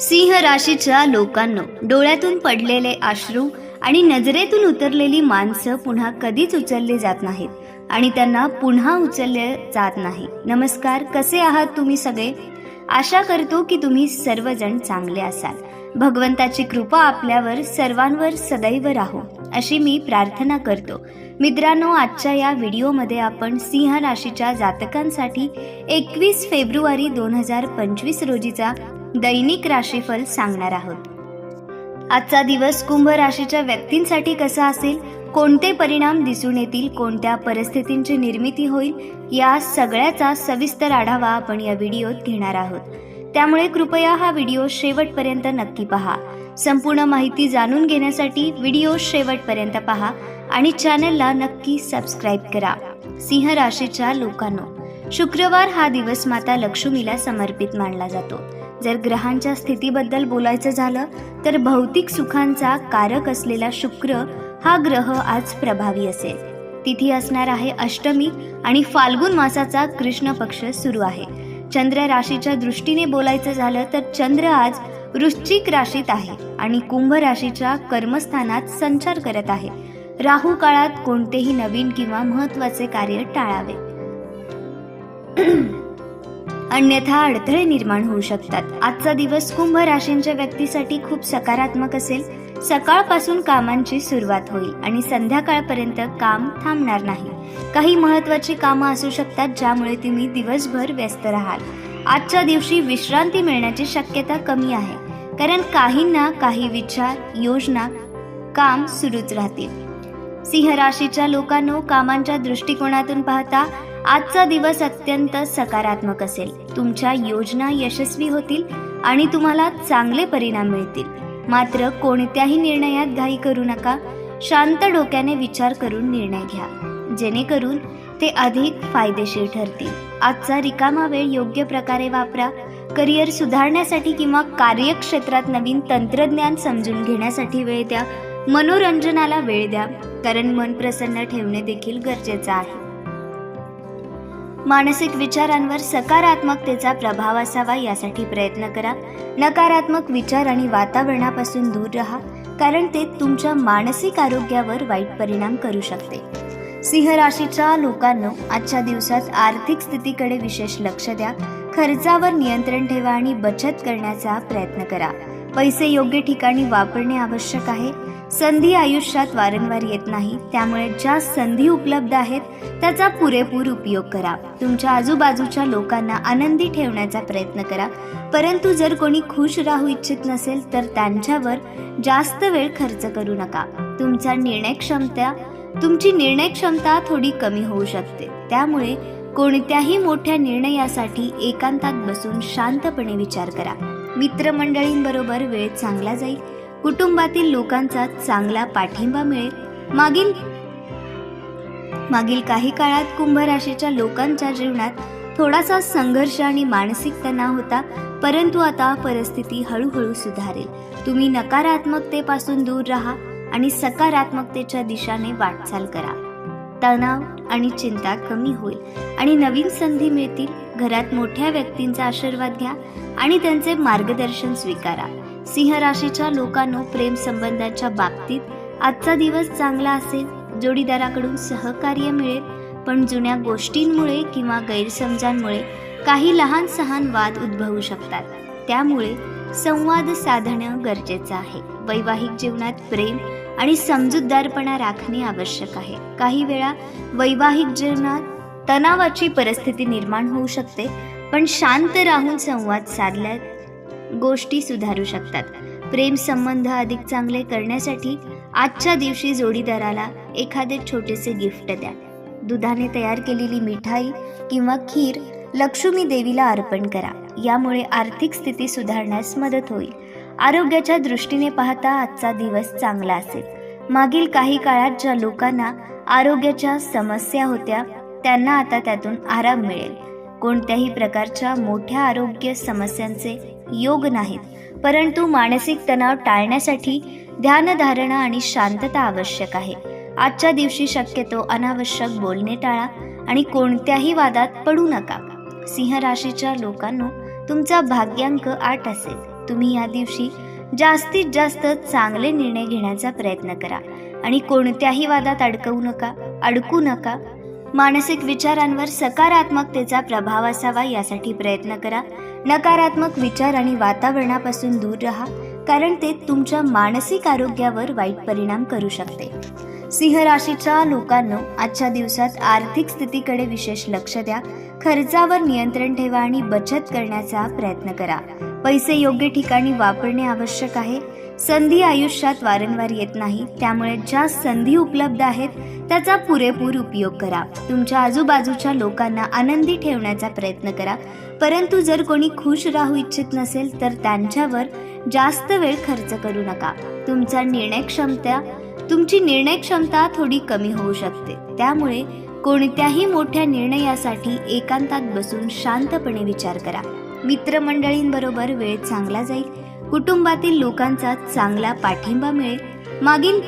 सिंह राशीच्या लोकांना डोळ्यातून पडलेले अश्रू आणि नजरेतून उतरलेली माणसं पुन्हा कधीच उचलली जात नाहीत आणि त्यांना पुन्हा उचलले जात नाही. नमस्कार कसे आहात तुम्ही सगळे? आशा करतो की तुम्ही सर्वजण चांगले असाल. भगवंताची कृपा आपल्यावर सर्वांवर सदैव राहो अशी मी प्रार्थना करतो. मित्रांनो आजच्या या व्हिडिओमध्ये आपण सिंह राशीच्या जातकांसाठी एकवीस फेब्रुवारी दोन हजार पंचवीस रोजीचा दैनिक राशीफल सांगणार आहोत. आजचा दिवस कुंभ राशीच्या व्यक्तींसाठी कसा असेल कोणते परिणाम दिसून येतील कोणत्या परिस्थितींची निर्मिती होईल या सगळ्याचा सविस्तर आढावा आपण या व्हिडिओत घेणार आहोत. त्यामुळे कृपया हा व्हिडिओ शेवटपर्यंत नक्की पहा. संपूर्ण माहिती जाणून घेण्यासाठी व्हिडिओ शेवटपर्यंत पहा आणि चॅनलला नक्की सबस्क्राईब करा. सिंह राशीच्या लोकांनो शुक्रवार हा दिवस माता लक्ष्मीला समर्पित मानला जातो. जर ग्रहांच्या स्थितीबद्दल बोलायचं झालं तर भौतिक सुखांचा कारक असलेला शुक्र हा ग्रह आज प्रभावी असेल. तिथी असणार आहे अष्टमी आणि फाल्गुन मासाचा कृष्ण पक्ष सुरू आहे. चंद्र राशीच्या दृष्टीने बोलायचं झालं तर चंद्र आज वृश्चिक राशीत आहे आणि कुंभ राशीच्या कर्मस्थानात संचार करत आहे. राहू काळात कोणतेही नवीन किंवा महत्त्वाचे कार्य टाळावे. अन्यथा अडथळे निर्माण होऊ शकतात. आजचा दिवस कुंभ राशींच्या व्यक्तीसाठी खूप सकारात्मक असेल. सकाळपासून कामांची सुरुवात होईल आणि संध्याकाळपर्यंत काम थांबणार नाही. काही महत्वाची कामं असू शकतात ज्यामुळे तुम्ही दिवसभर व्यस्त राहाल. आजच्या दिवशी विश्रांती मिळण्याची शक्यता कमी आहे. कारण काहींना काही विचार योजना काम सुरूच राहतील. सिंह राशीच्या लोकांनो कामांच्या दृष्टिकोनातून पाहता आजचा दिवस अत्यंत सकारात्मक असेल. तुमच्या योजना यशस्वी होतील आणि तुम्हाला चांगले परिणाम मिळतील. मात्र कोणत्याही निर्णयात घाई करू नका. शांत डोक्याने विचार करून निर्णय घ्या. जेणेकरून ते अधिक फायदेशीर ठरतील. आजचा रिकामा वेळ योग्य प्रकारे वापरा. करिअर सुधारण्यासाठी किंवा कार्यक्षेत्रात नवीन तंत्रज्ञान समजून घेण्यासाठी वेळ द्या. मनोरंजनाला वेळ द्या. कारण मन प्रसन्न ठेवणे देखील गरजेचं आहे. मानसिक विचारांवर सकारात्मकतेचा प्रभाव असावा यासाठी प्रयत्न करा. नकारात्मक विचार आणि वातावरणापासून दूर राहा कारण ते तुमच्या मानसिक आरोग्यावर वाईट परिणाम करू शकते. सिंह राशीच्या लोकांना आजच्या दिवसात आर्थिक स्थितीकडे विशेष लक्ष द्या. खर्चावर नियंत्रण ठेवा आणि बचत करण्याचा प्रयत्न करा. पैसे योग्य ठिकाणी वापरणे आवश्यक आहे. संधी आयुष्यात वारंवार येत नाही त्यामुळे ज्या संधी उपलब्ध आहेत त्याचा पुरेपूर उपयोग करा. तुमच्या आजूबाजूच्या लोकांना आनंदी ठेवण्याचा प्रयत्न करा. परंतु जर कोणी खुश राहू इच्छित नसेल तर त्यांच्यावर जास्त वेळ खर्च करू नका. तुमचा निर्णय क्षमता तुमची निर्णय क्षमता थोडी कमी होऊ शकते. त्यामुळे कोणत्याही मोठ्या निर्णयासाठी एकांतात बसून शांतपणे विचार करा. मित्रमंडळींबरोबर वेळ चांगला जाईल. कुटुंबातील लोकांचा चांगला पाठिंबा मिळेल. मागील मागील काही काळात कुंभ राशीच्या लोकांच्या जीवनात थोडासा संघर्ष आणि मानसिक तणाव होता परंतु आता परिस्थिती हळूहळू सुधारेल. तुम्ही नकारात्मकतेपासून दूर राहा आणि सकारात्मकतेच्या दिशाने वाटचाल करा. तणाव आणि चिंता कमी होईल आणि नवीन संधी मिळतील. घरात मोठ्या व्यक्तींचा आशीर्वाद घ्या आणि त्यांचे मार्गदर्शन स्वीकारा. सिंह राशीच्या लोकांनो प्रेम संबंधाच्या बाबतीत आजचा दिवस चांगला असेल जोडीदाराकडून सहकार्य मिळेल पण जुन्या गोष्टींमुळे किंवा गैरसमजांमुळे काही लहान सहान वाद उद्भवू शकतात. त्यामुळे संवाद साधणं गरजेचं आहे. वैवाहिक जीवनात प्रेम आणि समजूतदारपणा राखणे आवश्यक आहे. काही वेळा वैवाहिक जीवनात तणावाची परिस्थिती निर्माण होऊ शकते पण शांत राहून संवाद साधल्यास गोष्टी सुधारू शकतात. प्रेम संबंध अधिक चांगले करण्यासाठी आजच्या दिवशी जोडीदाराला एखादे छोटेसे गिफ्ट द्या. दुधाने तयार केलेली मिठाई किंवा खीर लक्ष्मी देवीला अर्पण करा. यामुळे आर्थिक स्थिती सुधारण्यास मदत होईल. आरोग्याच्या दृष्टीने पाहता आजचा दिवस चांगला असेल. मागील काही काळात ज्या लोकांना आरोग्याच्या समस्या होत्या त्यांना आता त्यातून आराम मिळेल. कोणत्याही प्रकारच्या मोठ्या आरोग्य समस्यांचे योग नाहीत परंतु मानसिक तणाव टाळण्यासाठी ध्यानधारणा आणि शांतता आवश्यक आहे. आजच्या दिवशी शक्यतो अनावश्यक बोलणे टाळा आणि कोणत्याही वादात पडू नका. सिंह राशीच्या लोकांनो तुमचा भाग्यांक आठ असेल. तुम्ही या दिवशी जास्तीत जास्त चांगले निर्णय घेण्याचा प्रयत्न करा आणि कोणत्याही वादात अडकवू नका अडकू नका मानसिक विचारांवर सकारात्मकतेचा प्रभाव असावा यासाठी प्रयत्न करा. नकारात्मक विचार आणि वातावरणापासून दूर राहा कारण ते तुमच्या मानसिक आरोग्यावर वाईट परिणाम करू शकते. सिंह राशीच्या लोकांना आजच्या दिवसात आर्थिक स्थितीकडे विशेष लक्ष द्या. खर्चावर नियंत्रण ठेवा आणि बचत करण्याचा प्रयत्न करा. पैसे योग्य ठिकाणी वापरणे आवश्यक आहे. संधी आयुष्यात वारंवार येत नाही त्यामुळे ज्या संधी उपलब्ध आहेत त्याचा पुरेपूर उपयोग करा. तुमच्या आजूबाजूच्या लोकांना आनंदी ठेवण्याचा प्रयत्न करा. परंतु जर कोणी खुश राहू इच्छित नसेल तर त्यांच्यावर जास्त वेळ खर्च करू नका. तुमचा निर्णय क्षमता तुमची निर्णय क्षमता थोडी कमी होऊ शकते. त्यामुळे कोणत्याही मोठ्या निर्णयासाठी एकांतात बसून शांतपणे विचार करा. मित्रमंडळींबरोबर वेळ चांगला जाईल. कुटुंबातील लोकांचा चांगला पाठिंबा मिळेल. मागील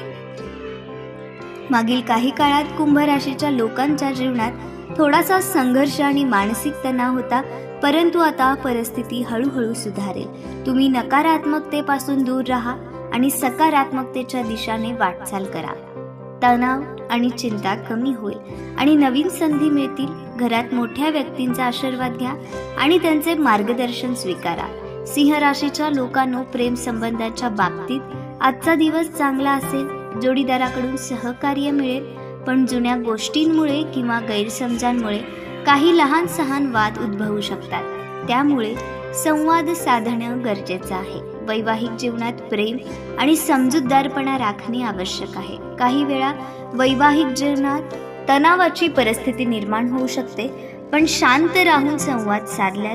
मागील काही काळात कुंभ राशीच्या लोकांच्या जीवनात थोडासा संघर्ष आणि मानसिक तणाव होता परंतु आता परिस्थिती हळूहळू सुधारेल. तुम्ही नकारात्मकतेपासून दूर राहा आणि सकारात्मकतेच्या दिशाने वाटचाल करा. तणाव आणि चिंता कमी होईल आणि नवीन संधी मिळतील. घरात मोठ्या व्यक्तींचा आशीर्वाद घ्या आणि त्यांचे मार्गदर्शन स्वीकारा. सिंह राशीच्या लोकांनो प्रेम संबंधाच्या बाबतीत आजचा दिवस चांगला असेल जोडीदाराकडून सहकार्य मिळेल पण जुन्या गोष्टींमुळे किंवा गैरसमजांमुळे काही लहान सहान वाद उद्भवू शकतात. त्यामुळे संवाद साधणं गरजेचं आहे. वैवाहिक जीवनात प्रेम आणि समजूतदारपणा राखणे आवश्यक आहे. काही वेळा वैवाहिक जीवनात तणावाची परिस्थिती निर्माण होऊ शकते पण शांत राहून संवाद साधल्या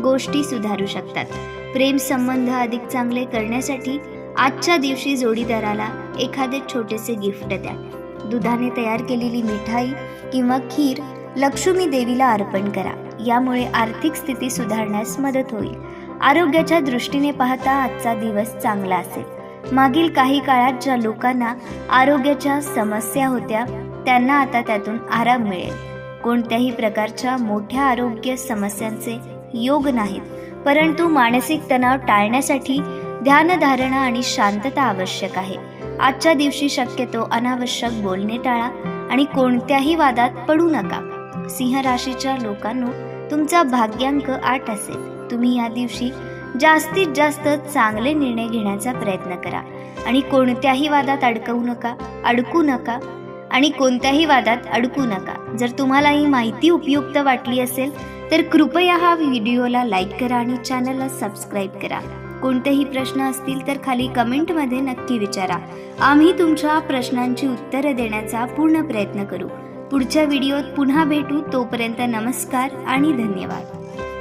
गोष्टी सुधारू शकतात. प्रेम संबंध अधिक चांगले करण्यासाठी आजच्या दिवशी जोडीदाराला एखादे छोटेसे गिफ्ट द्या. दुधाने तयार केलेली मिठाई किंवा खीर लक्ष्मी देवीला अर्पण करा. यामुळे आर्थिक स्थिती सुधारण्यास मदत होईल. आरोग्याच्या दृष्टीने पाहता आजचा दिवस चांगला असेल. मागील काही काळात ज्या लोकांना आरोग्याच्या समस्या होत्या त्यांना आता त्यातून आराम मिळेल. कोणत्याही प्रकारच्या मोठ्या आरोग्य समस्यांचे योग नाहीत परंतु मानसिक तणाव टाळण्यासाठी ध्यानधारणा आणि शांतता आवश्यक आहे. आजच्या दिवशी शक्यतो अनावश्यक बोलणे टाळा आणि कोणत्याही वादात पडू नका. सिंह राशीच्या लोकांनो तुमचा भाग्यांक आठ असेल. तुम्ही या दिवशी जास्तीत जास्त चांगले निर्णय घेण्याचा प्रयत्न करा आणि कोणत्याही वादात अडकवू नका अडकू नका आणि कोणत्याही वादात अडकू नका. जर तुम्हाला ही माहिती उपयुक्त वाटली असेल तर कृपया हा व्हिडिओला लाईक करा आणि चॅनलला सबस्क्राईब करा. कोणतेही प्रश्न असतील तर खाली कमेंटमध्ये नक्की विचारा. आम्ही तुमच्या प्रश्नांची उत्तरं देण्याचा पूर्ण प्रयत्न करू. पुढच्या व्हिडिओत पुन्हा भेटू. तोपर्यंत नमस्कार आणि धन्यवाद.